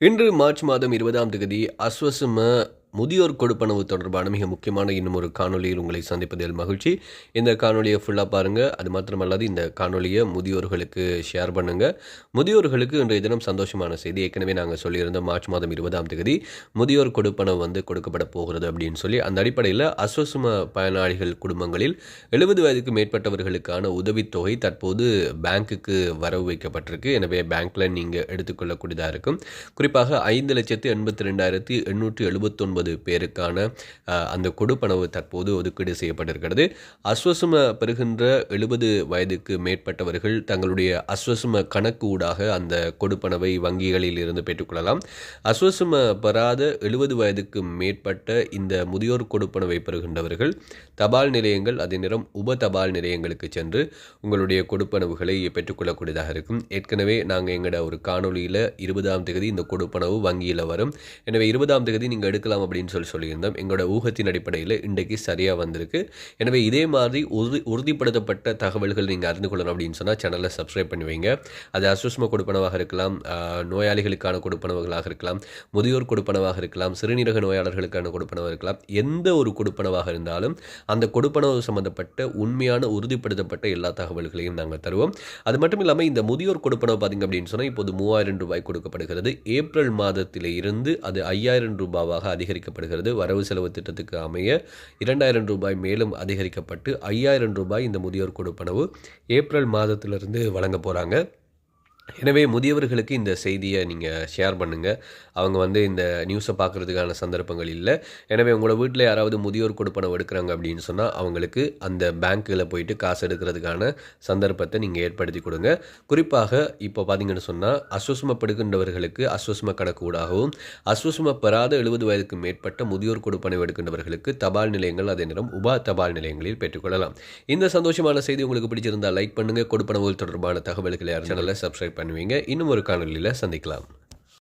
இன்று மார்ச் மாதம் இருபதாம் தேதி அஸ்வசும முதியோர் கொடுப்பனவு தொடர்பான மிக முக்கியமான இன்னும் ஒரு காணொலியில் உங்களை சந்திப்பதில் மகிழ்ச்சி. இந்த காணொலியை ஃபுல்லாக பாருங்கள் அது மாத்திரமல்லாது இந்த காணொலியை முதியோர்களுக்கு ஷேர் பண்ணுங்கள் முதியோர்களுக்கு இன்றைய தினம் சந்தோஷமான செய்தி. ஏற்கனவே நாங்கள் சொல்லியிருந்தோம் மார்ச் மாதம் இருபதாம் தேதி முதியோர் கொடுப்பனவு வந்து கொடுக்கப்பட போகிறது அப்படின்னு சொல்லி அந்த அடிப்படையில் அஸ்வசும பயனாளிகள் குடும்பங்களில் எழுபது வயதுக்கு மேற்பட்டவர்களுக்கான உதவித்தொகை தற்போது பேங்க்குக்கு வரவு வைக்கப்பட்டிருக்கு. எனவே பேங்க்கில் நீங்கள் எடுத்துக்கொள்ளக்கூடியதாக இருக்கும். குறிப்பாக ஐந்து லட்சத்து எண்பத்தி ரெண்டாயிரத்தி எண்ணூற்றி எழுபத்தொன்பது பேருக்கான அந்த கொடுப்பனவு தற்போது ஒதுக்கீடு செய்யப்பட்டிருக்கிறது. அஸ்வசும பெறுகின்ற எழுபது வயதுக்கு மேற்பட்டவர்கள் தங்களுடைய அஸ்வசும கணக்கு ஊடாக அந்த கொடுப்பனவை வங்கிகளில் இருந்து பெற்றுக்கொள்ளலாம் அஸ்வசும பெறாத எழுபது வயதுக்கு மேற்பட்ட இந்த முதியோர் கொடுப்பனவை பெறுகின்றவர்கள் தபால் நிலையங்கள் அதே நேரம் உப தபால் நிலையங்களுக்கு சென்று உங்களுடைய கொடுப்பனவுகளை பெற்றுக்கொள்ளக்கூடியதாக இருக்கும். ஏற்கனவே நாங்கள் எங்களோட ஒரு காணொளியில் இருபதாம் தேதி இந்த கொடுப்பனவு வங்கியில் வரும். எனவே இருபதாம் தேதி நீங்கள் எடுக்கலாம் அப்படி அப்படின்னு சொல்லி சொல்லியிருந்தோம். எங்களோட ஊகத்தின் அடிப்படையில் இன்றைக்கு சரியாக வந்திருக்கு. எனவே இதே மாதிரி உறுதி உறுதிப்படுத்தப்பட்ட தகவல்கள் நீங்கள் அறிந்து கொள்ளணும் அப்படின்னு சொன்னால் சேனலை சப்ஸ்கிரைப் பண்ணுவீங்க அது அசுஸ்ம கொடுப்பனவாக இருக்கலாம் நோயாளிகளுக்கான கொடுப்பனவுகளாக இருக்கலாம் முதியோர் கொடுப்பனவாக இருக்கலாம் சிறுநீரக நோயாளர்களுக்கான கொடுப்பனவாக இருக்கலாம். எந்த ஒரு கொடுப்பனவாக இருந்தாலும் அந்த கொடுப்பனவு சம்மந்தப்பட்ட உண்மையான உறுதிப்படுத்தப்பட்ட எல்லா தகவல்களையும் நாங்கள் தருவோம். அது மட்டும் இல்லாமல் இந்த முதியோர் கொடுப்பனவு பார்த்திங்க அப்படின்னு சொன்னால் இப்போது மூவாயிரம் ரூபாய் கொடுக்கப்படுகிறது. ஏப்ரல் மாதத்திலே இருந்து அது ஐயாயிரம் ரூபாவாக அதிகரிக்கப்படுகிறது. வரவு செலவு திட்டத்துக்கு அமைய இரண்டாயிரம் ரூபாய் மேலும் அதிகரிக்கப்பட்டு ஐயாயிரம் ரூபாய் இந்த முதியோர் கொடுப்பனவு ஏப்ரல் மாதத்திலிருந்து வழங்க போகிறாங்க எனவே முதியவர்களுக்கு இந்த செய்தியை நீங்கள் ஷேர் பண்ணுங்கள் அவங்க வந்து இந்த நியூஸை பார்க்குறதுக்கான சந்தர்ப்பங்கள் இல்லை. எனவே உங்களோட வீட்டில் யாராவது முதியோர் கொடுப்பனை எடுக்கிறாங்க அப்படின்னு சொன்னால் அவங்களுக்கு அந்த பேங்க்கில் போயிட்டு காசு எடுக்கிறதுக்கான சந்தர்ப்பத்தை நீங்கள் ஏற்படுத்தி கொடுங்க. குறிப்பாக இப்போ பார்த்தீங்கன்னு சொன்னால் அஸ்வசமப்படுகின்றவர்களுக்கு அஸ்வசம கணக்கு ஊடாகவும் அஸ்வசம பெறாத எழுபது வயதுக்கு மேற்பட்ட முதியோர் கொடுப்பனை எடுக்கின்றவர்களுக்கு தபால் நிலையங்கள் அதே நேரம் உபா தபால் நிலையங்களில் பெற்றுக்கொள்ளலாம் இந்த சந்தோஷமான செய்தி உங்களுக்கு பிடிச்சிருந்தால் லைக் பண்ணுங்கள் கொடுப்பனவுகள் தொடர்பான தகவல்களை சேனலை சப்ஸ்கிரைப் பண்ணுவீங்க. இன்னும் ஒரு காணொலியில் சந்திக்கலாம்.